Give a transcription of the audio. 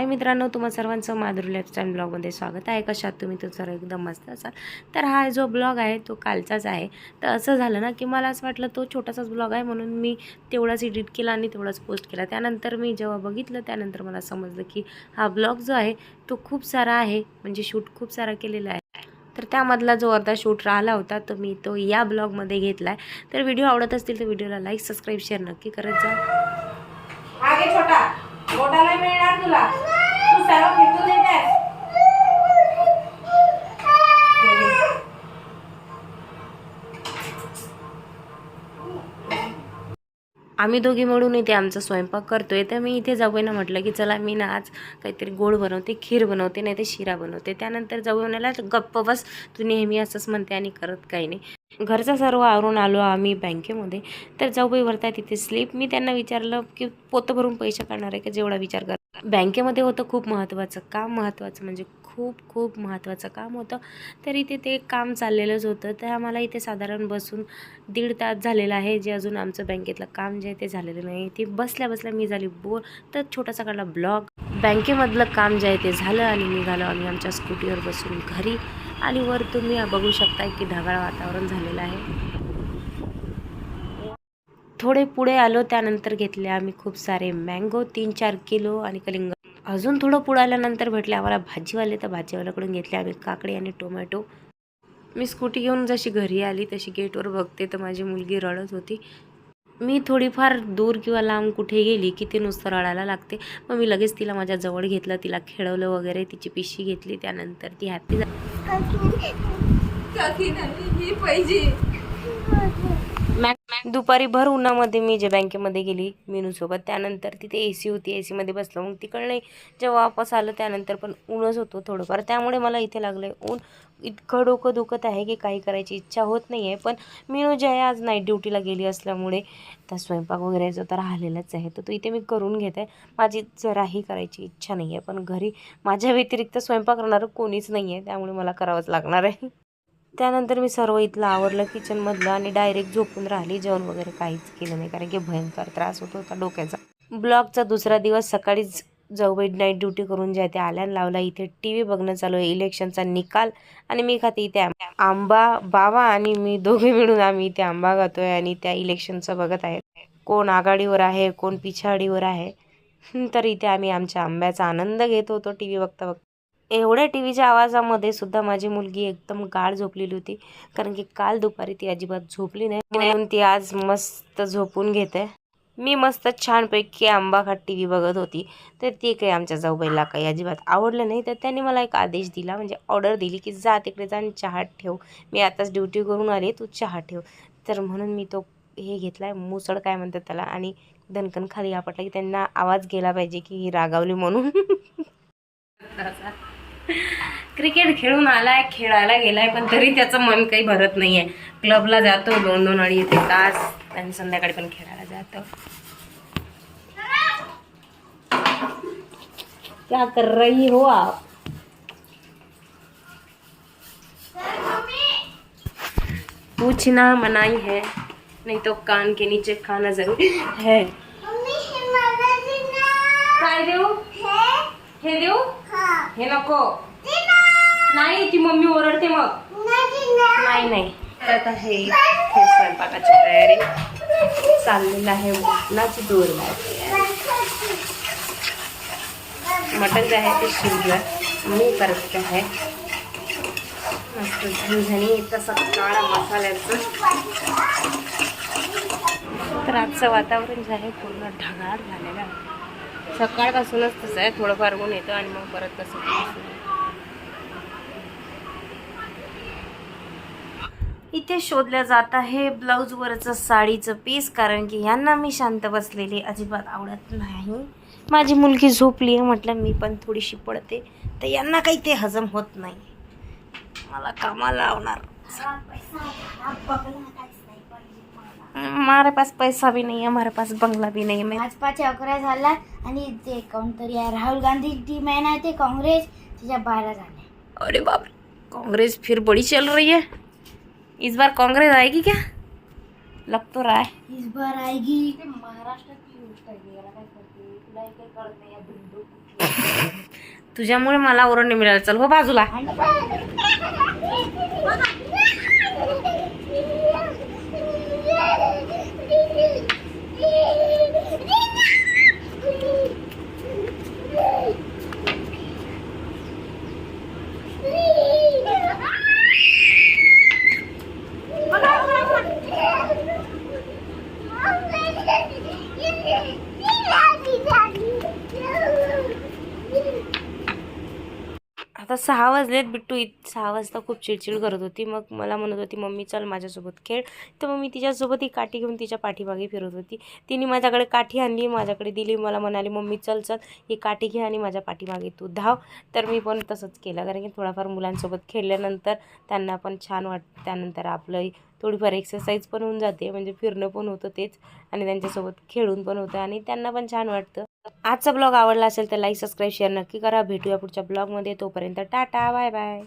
हाय मित्रांनो तुम्हा सर्वांचं माधुरी लाईफस्टाईल ब्लॉगमध्ये स्वागत आहे. कशात तुम्ही तो सर्व एकदम मस्त असाल. तर हा जो ब्लॉग आहे तो कालचाच आहे. तर असं झालं ना की मला असं वाटलं तो छोटासाच ब्लॉग आहे म्हणून मी तेवढाच एडिट केला आणि तेवढाच पोस्ट केला. त्यानंतर मी जेव्हा बघितलं त्यानंतर मला समजलं की हा ब्लॉग जो आहे तो खूप सारा आहे. म्हणजे शूट खूप सारा केलेला आहे. तर त्यामधला जो अर्धा शूट राहिला होता तो मी तो या ब्लॉगमध्ये घेतला आहे तर व्हिडिओ आवडत असतील तर व्हिडिओला लाईक सबस्क्राईब शेअर नक्की करत जा. छोटा मोठा नाही मिळणार तुला तू सर्व फिरतू देतेस आम्ही दोघी मिळून इथे आमचा स्वयंपाक करतोय तर मी इथे जाऊयानं म्हटलं की चला मी ना आज काहीतरी गोड बनवते खीर बनवते नाही ते शिरा बनवते. त्यानंतर जाऊयाला गप्प बस तू नेहमी असंच म्हणते आणि करत काही नाही. घरचा सर्व आवरून आलो आम्ही बँकेमध्ये तर जाऊबाई भरताय तिथे स्लिप मी त्यांना विचारलं की पोतं भरून पैसे काढणार आहे का जेवढा विचार कर. बँकेमध्ये होतं खूप महत्त्वाचं. काम महत्त्वाचं? म्हणजे खूप खूप महत्त्वाचं काम होतं. तर इथे ते काम चाललेलंच होतं. तर आम्हाला इथे साधारण बसून दीड तास झालेला आहे जे अजून आमचं बँकेतलं काम जे आहे ते झालेलं नाही. ते बसल्या बसल्या मी झाली बोर. तर छोटासा काढला ब्लॉग. बँकेमधलं काम जे आहे ते झालं आणि निघालो आम्ही आमच्या स्कूटीवर बसून घरी. आणि वर तुम्ही बघू शकता की ढगाळ वातावरण झालेलं आहे. थोडे पुढे आलो त्यानंतर घेतले आम्ही खूप सारे मँगो तीन चार किलो आणि कलिंग अजून थोडं पुढं आल्यानंतर भेटले. आम्हाला भाजीवाले तर भाजीवाल्याकडून घेतले. आम्ही काकडी आणि टोमॅटो. मी स्कूटी घेऊन जशी घरी आली तशी गेटवर बघते तर माझी मुलगी रडत होती. मी थोडीफार दूर किंवा लांब कुठे गेली की ती नुसतं रडायला लागते. मग मी लगेच तिला माझ्या जवळ घेतलं. तिला खेळवलं वगैरे. तिची पिशी घेतली. त्यानंतर ती हॅपी झाली. नाही दुपारी भर उन्हामध्ये मी जे बँकेमध्ये गेली मीनूसोबत त्यानंतर तिथे ए सी होती ए सीमध्ये बसलो. मग तिकडनं जेव्हा वापस आलं त्यानंतर पण ऊनच होतो थोडंफार. त्यामुळे मला इथे लागलं ऊन. इतकं डोकं दुखत आहे की काही करायची इच्छा होत नाही आहे पण मीनू जे आहे आज नाईट ड्युटीला गेली असल्यामुळे त्या स्वयंपाक वगैरे जो तर राहिलेलाच आहे तर तो इथे मी करून घेत आहे. माझी जराही करायची इच्छा नाही आहे पण घरी माझ्या व्यतिरिक्त स्वयंपाक करणारं कोणीच नाही आहे त्यामुळे मला करावंच लागणार आहे. त्यानंतर मी सर्व इथलं आवरलं किचनमधलं आणि डायरेक्ट झोपून राहिली. जेवण वगैरे काहीच केलं नाही कारण की भयंकर त्रास होत होता डोक्याचा. ब्लॉगचा दुसरा दिवस सकाळीच जाऊबाई नाईट ड्युटी करून जे आहे ते आल्यान लावला. इथे टी व्ही बघणं चालू आहे. इलेक्शनचा निकाल आणि मी खाते इथे आंबा. आंबा बाबा आणि मी दोघे मिळून आम्ही इथे आंबा खातोय आणि त्या इलेक्शनचं बघत आहे. कोण आघाडीवर आहे कोण पिछाडीवर आहे. तर इथे आम्ही आमच्या आंब्याचा आनंद घेत होतो टी व्ही बघता बघता. एवढ्या टी व्हीच्या आवाजामध्ये सुद्धा माझी मुलगी एकदम गाढ झोपलेली होती. कारण की काल दुपारी ती अजिबात झोपली नाही. म्हणून ती आज मस्त झोपून घेते. मी मस्त छानपैकी आंबा खात टी व्ही बघत होती. तर ती काही आमच्या जाऊबाईला काही अजिबात आवडलं नाही. तर त्यांनी मला एक आदेश दिला. म्हणजे ऑर्डर दिली की जा तिकडे जा आणि चहा ठेव. मी आताच ड्युटी करून आले. तू चहा ठेव. तर म्हणून मी तो हे घेतला आहे मुसळ काय म्हणतात त्याला. आणि दणकन खाली आपटला की त्यांना आवाज गेला पाहिजे की ही रागावली म्हणून. क्रिकेट खेळून आलाय खेळायला गेलाय पण तरी त्याचं मन काही भरत नाहीये. क्लबला जातो दोन दोन अडीच ते तास आणि संध्याकाळी पण खेळायला जातो. क्या कर रही हो आप? पूछना मनाई है। नहीं तो कान के नीचे खाना जरूरी है। काय देऊ हे नको. नाही ती मम्मी ओरडते मग. नाही नाही. तर आता हे हे स्वयंपाकाची तयारी. चाललेलं आहे मटणाची दोर मटण जे आहे ते शिजलं. मी परत आहे मस्त झणझणी तसं काळा मसाल्याचं. तर आजचं वातावरण जे आहे पूर्ण ढगाळ झालेलं आहे. सकाळपासूनच तसं आहे. थोडंफार ऊन येतं आणि मग परत कसं इथे शोधल्या जात आहे ब्लाऊजवरचं साडीचं पीस कारण की यांना मी शांत बसलेली अजिबात आवडत नाही. माझी मुलगी झोपली आहे म्हटलं मी पण थोडीशी पडते. तर यांना काही ते हजम होत नाही. मला कामाला लावणार. हमारे पास पैसा भी नहीं है हमारे पास बंगला भी नहीं है। मैं भाजपाचे अकरा झाला आणि ते कोणतरी आहे राहुल गांधी टीम आहे ना ते काँग्रेस त्याच्या बारा झाले अरे बाप रे, कांग्रेस फिर बड़ी चल रही है। इस बार कांग्रेस आएगी क्या? लग तो रहा है। इस बार आएगी। तुझ्यामुळे मला ओरड नाही मिळालं. चल हो बाजूला. आता सहा वाजलेत बिट्टू. इत सहा वाजता खूप चिडचिड करत होती. मग मला म्हणत होती मम्मी चल माझ्यासोबत खेळ. तर मग मी तिच्यासोबत ही काठी घेऊन तिच्या पाठीमागे फिरत होती. तिने माझ्याकडे काठी आणली माझ्याकडे दिली. मला म्हणाली मम्मी चल चल. ही काठी घे आणि माझ्या पाठीमागे तू धाव. तर मी पण तसंच केलं कारण की थोडाफार मुलांसोबत खेळल्यानंतर त्यांना पण छान वाटतं त्यानंतर आपलं थोडीफार एक्सरसाइज पण होऊन जाते. म्हणजे फिरणं पण होतं तेच. आणि त्यांच्यासोबत खेळून पण होतं. आणि त्यांना पण छान वाटतं. आजचा ब्लॉग आवडला असेल तर लाईक सबस्क्राईब शेअर नक्की करा. भेटूया पुढच्या ब्लॉगमध्ये. तोपर्यंत टाटा बाय बाय